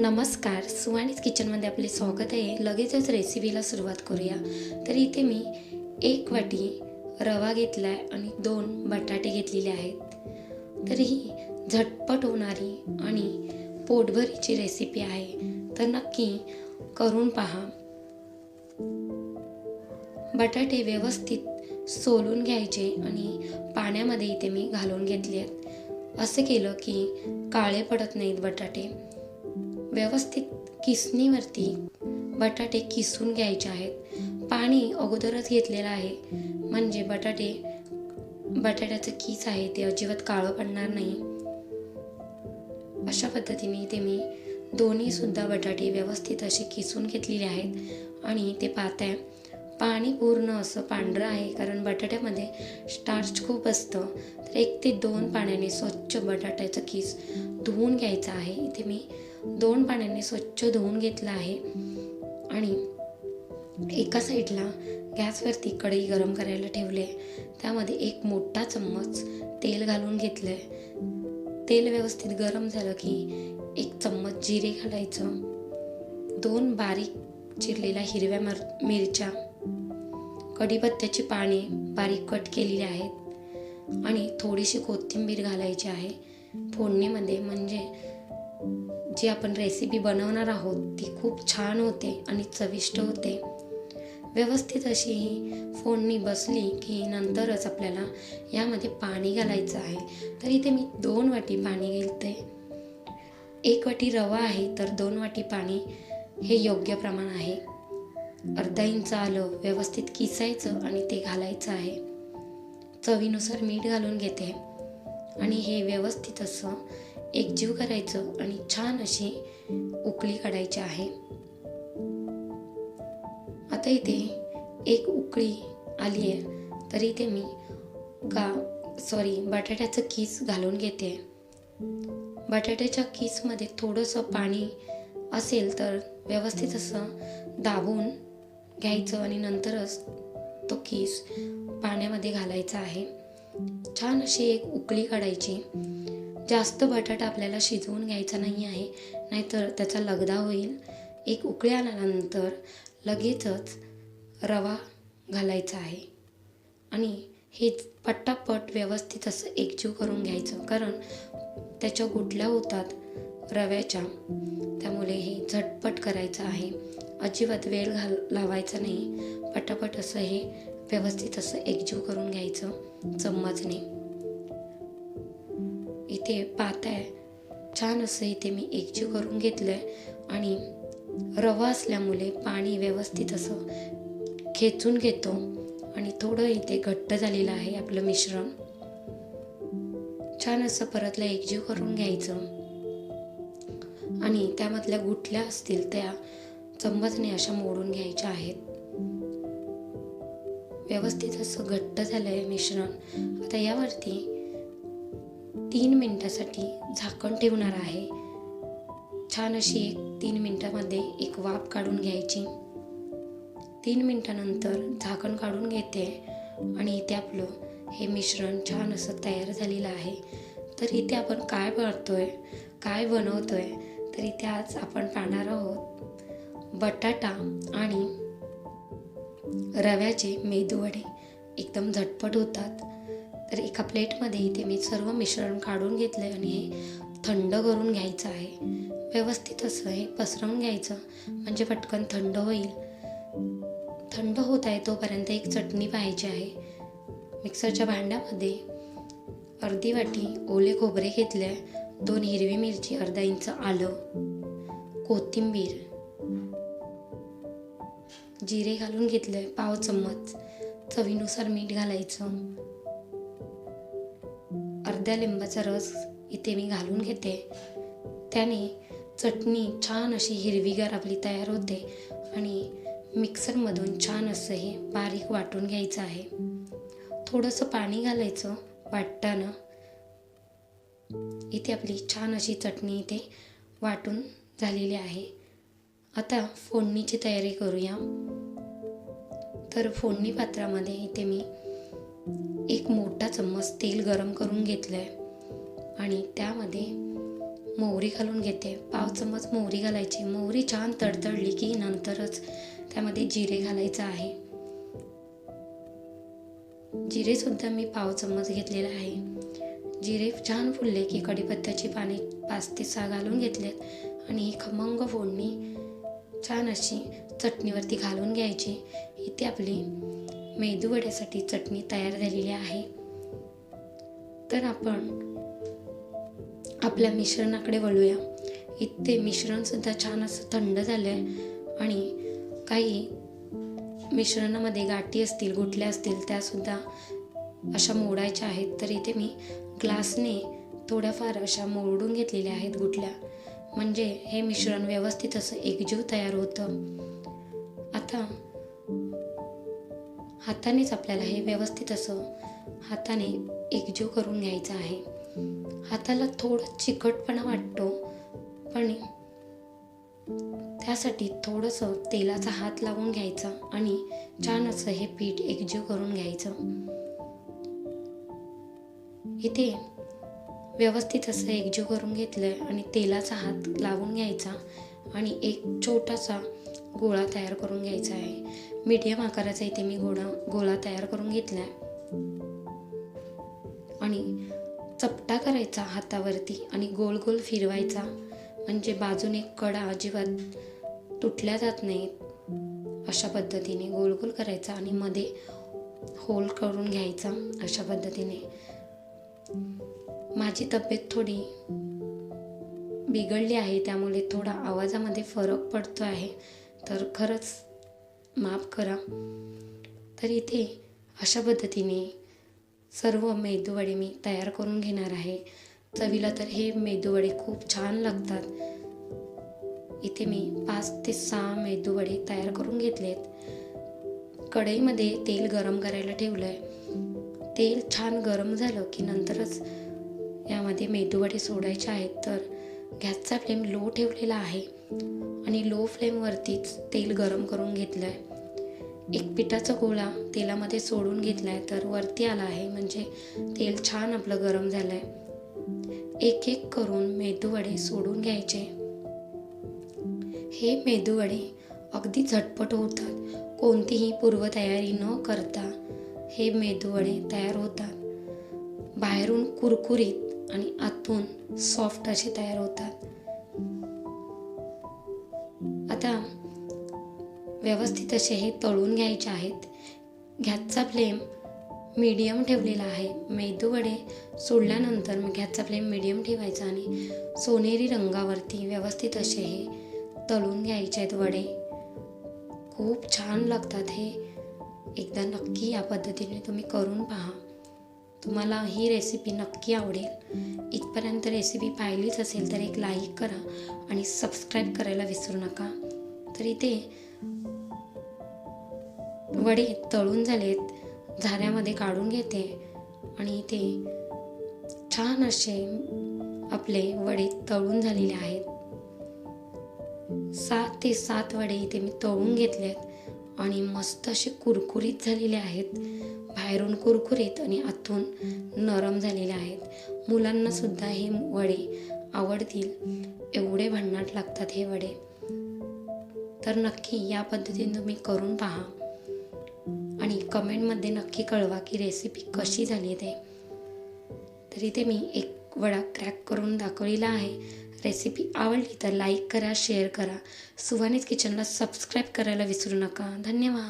नमस्कार सुवाणीच किचनमध्ये आपले स्वागत आहे. लगेचच रेसिपीला सुरुवात करूया. तर इथे मी एक वाटी रवा घेतला आहे आणि दोन बटाटे घेतलेले आहेत. तर ही झटपट होणारी आणि पोटभरीची रेसिपी आहे. तर नक्की करून पहा. बटाटे व्यवस्थित सोलून घ्यायचे आणि पाण्यामध्ये इथे मी घालून घेतले आहेत असं केलं की काळे पडत नाहीत बटाटे. व्यवस्थित किसणीवरती बटाटे किसून घ्यायचे आहेत. पाणी अगोदरच घेतलेलं आहे. म्हणजे बटाटे बटाट्याचं किस आहे ते अजिबात काळं पडणार नाही. अशा पद्धतीने ते मी दोन्ही सुद्धा बटाटे व्यवस्थित असे किसून घेतलेले आहेत. आणि ते पाहताय पाणी पूर्ण असं पांढरं आहे कारण बटाट्यामध्ये स्टार्च खूप असतं. तर एक ते दोन पाण्याने स्वच्छ बटाट्याचं किस धुवून घ्यायचं आहे. इथे मी दोन पाण्याने स्वच्छ धुवून घेतलं आहे. आणि एका साईडला गॅसवरती कढई गरम करायला ठेवले त्यामध्ये एक मोठा चम्मच तेल घालून घेतलं आहे तेल व्यवस्थित गरम झालं की एक चम्मच जिरे घालायचं. दोन बारीक चिरलेल्या हिरव्या मर मिरच्या. कढीपत्त्याची पाने बारीक कट केलेली आहेत. आणि थोडीशी कोथिंबीर घालायची आहे. फोडणीमध्ये म्हणजे जी आपण रेसिपी बनवणार आहोत ती खूप छान होते आणि चविष्ट होते. व्यवस्थित अशी ही फोडणी बसली की नंतरच आपल्याला यामध्ये पाणी घालायचं आहे. तर इथे मी दोन वाटी पाणी घेते एक वाटी रवा आहे तर दोन वाटी पाणी हे योग्य प्रमाण आहे. अर्धा इंच आलं व्यवस्थित किसायचं आणि ते घालायचं आहे. चवीनुसार मीठ घालून घेते. आणि हे व्यवस्थित असं एकजीव करायचं आणि छान अशी उकळी काढायची आहे. आता इथे एक उकळी आली आहे. तर इथे मी गा सॉरी बटाट्याचं किस घालून घेते. बटाट्याच्या किसमध्ये थोडंसं पाणी असेल तर व्यवस्थित असं दाबून घ्यायचं आणि नंतरच तो किस पाण्यामध्ये घालायचा आहे. छान अशी एक उकळी काढायची. जास्त बटाटा आपल्याला शिजवून घ्यायचा नाही आहे नाहीतर त्याचा लगदा होईल. एक उकळी आल्यानंतर लगेचच रवा घालायचा आहे. आणि हे पटापट व्यवस्थित असं एकजीव करून घ्यायचं कारण त्याच्या गुटल्या होतात रव्याच्या. त्यामुळे हे झटपट करायचं आहे. अजिबात वेळ घाल लावायचा नाही. पटापट असं हे व्यवस्थित असं एकजीव करून घ्यायचं चम्मचने. इथे पाहताय. छान असं इथे मी एकजीव करून घेतलं आहे आणि रवा असल्यामुळे पाणी व्यवस्थित असं खेचून घेतो. आणि थोडं इथे घट्ट झालेलं आहे आपलं मिश्रण. छान असं परतला एकजीव करून घ्यायचं. आणि त्यामधल्या गुठल्या असतील त्या चम्मचने अशा मोडून घ्यायच्या आहेत. व्यवस्थित असं घट्ट झालं आहे मिश्रण. आता यावरती तीन मिनटासाठी झाकण ठेवणार आहे. छान अशी एक तीन मिनटामध्ये एक वाफ काढून घ्यायची. तीन मिनटानंतर झाकण काढून घेते आणि इथे आपलं हे मिश्रण छान असं तयार झालेलं आहे. तर इथे आपण काय बनतोय काय बनवतोय तर इथे आज आपण पाहणार आहोत बटाटा आणि रव्याचे मेदूवडे. एकदम झटपट होतात. तर एका प्लेटमध्ये इथे मी सर्व मिश्रण काढून घेतलं आहे आणि हे थंड करून घ्यायचं आहे. व्यवस्थित असं हे पसरवून घ्यायचं म्हणजे पटकन थंड होईल. थंड होत आहे तोपर्यंत एक चटणी पाहिजे आहे. मिक्सरच्या भांड्यामध्ये अर्धी वाटी ओले खोबरे घेतले दोन हिरवी मिरची अर्धा इंच आलं कोथिंबीर जिरे घालून घेतलं पाव चम्मच चवीनुसार मीठ घालायचं. अर्ध्या लिंबाचा रस इथे मी घालून घेते. त्याने चटणी छान अशी हिरवीगार आपली तयार होते आणि मिक्सरमधून छान असं हे बारीक वाटून घ्यायचं आहे. थोडंसं पाणी घालायचं वाटताना इथे आपली छान अशी चटणी इथे वाटून झालेली आहे. आता फोडणीची तयारी करूया. तर फोडणी पात्रामध्ये इथे मी एक मोठा चम्मच तेल गरम करून घेतलं आहे आणि त्यामध्ये मोहरी घालून घेते. पाव चम्मच मोहरी घालायची. मोहरी छान तडतडली की नंतरच त्यामध्ये जिरे घालायचं आहे. जिरेसुद्धा मी पाव चम्मच घेतलेला आहे. जिरे छान फुलले की कढीपत्त्याची पाने पाच ते सहा घालून घेतलेत. आणि ही खमंग फोडणी छान अशी चटणीवरती घालून घ्यायची. इथे आपली मेदूवड्यासाठी चटणी तयार झालेली आहे. तर आपण आपल्या मिश्रणाकडे वळूया. इथे मिश्रणसुद्धा छान असं थंड झालं आहे आणि काही मिश्रणामध्ये गाठी असतील गुठल्या असतील त्यासुद्धा अशा मोडायच्या आहेत. तर इथे मी ग्लासने थोड्याफार अशा मोडून घेतलेल्या आहेत गुठल्या. म्हणजे हे मिश्रण व्यवस्थित असं एकजीव तयार होतं. आता हातानेच आपल्याला हे व्यवस्थित असं हाताने एकजीव करून घ्यायचं आहे. हाताला थोडं चिकटपणा वाटतो पण त्यासाठी थोडंसं तेलाचा हात लावून घ्यायचा आणि छान असं हे पीठ एकजीव करून घ्यायचं. इथे व्यवस्थित असं एकजीव करून घेतलंय आणि तेलाचा हात लावून घ्यायचा आणि एक छोटासा गोळा तयार करून घ्यायचा आहे. मीडियम आकाराचा इथे मी गोळा गोळा तयार करून घेतला आहे आणि चपटा करायचा हातावरती आणि गोल गोल फिरवायचा. म्हणजे बाजूने कडा अजिबात तुटल्या जात नाहीत. अशा पद्धतीने गोल गोल करायचा आणि मध्ये होल करून घ्यायचा अशा पद्धतीने. माझी तब्येत थोडी बिघडली आहे त्यामुळे थोडा आवाजामध्ये फरक पडतो आहे. तर खरंच माफ करा. तर इथे अशा पद्धतीने सर्व मेदूवडे मी तयार करून घेणार आहे. चवीला तर हे मेदूवडे खूप छान लागतात. इथे मी पाच ते सहा मेदूवडे तयार करून घेतलेत. कढईमध्ये तेल गरम करायला ठेवलं आहे तेल छान गरम झालं की नंतरच यामध्ये मेदूवडे सोडायचे आहेत. तर गॅसचा फ्लेम लो ठेवलेला आहे. आणि लो फ्लेमवरतीच तेल गरम करून घेतलं आहे एक पिठाचा गोळा तेलामध्ये सोडून घेतला आहे तर वरती आला आहे. म्हणजे तेल छान आपलं गरम झालं आहे एक एक करून मेदूवडे सोडून घ्यायचे. हे मेदूवडे अगदी झटपट होतात. कोणतीही पूर्वतयारी न करता हे मेदूवडे तयार होतात. बाहेरून कुरकुरीत आणि आतून सॉफ्ट असे तयार होतात. आता व्यवस्थित असे हे तळून घ्यायचे आहेत. गॅसचा फ्लेम मीडियम ठेवलेला आहे. मेदूवडे सोडल्यानंतर मग गॅसचा फ्लेम मीडियम ठेवायचा आणि सोनेरी रंगावरती व्यवस्थित असे हे तळून घ्यायचे आहेत वडे. खूप छान लागतात हे. एकदा नक्की या पद्धतीने तुम्ही करून पहा. तुम्हाला ही रेसिपी नक्की आवडेल. इथपर्यंत रेसिपी पाहिलीच असेल तर एक लाईक करा आणि सबस्क्राईब करायला विसरू नका. तर इथे वडे तळून झालेत झाऱ्यामध्ये काढून घेते आणि इथे छान असे आपले वडे तळून झालेले आहेत. सात ते सात वडे इथे मी तळून घेतलेत आणि मस्त असे कुरकुरीत झालेले आहेत. बाहेरून कुरकुरीत आणि आतून नरम झालेले आहेत. मुलांना सुद्धा हे वडे आवडतील. एवढे भन्नाट लागतात हे वडे. तर नक्की या पद्धतीने तुम्ही करून पहा. आणि कमेंटमध्ये नक्की कळवा की रेसिपी कशी झाली ते. तर इथे मी एक वडा क्रॅक करून दाखवलेला आहे. रेसिपी आवडली तर लाईक करा शेअर करा. सुवानीज किचनला सबस्क्राईब करायला विसरू नका. धन्यवाद.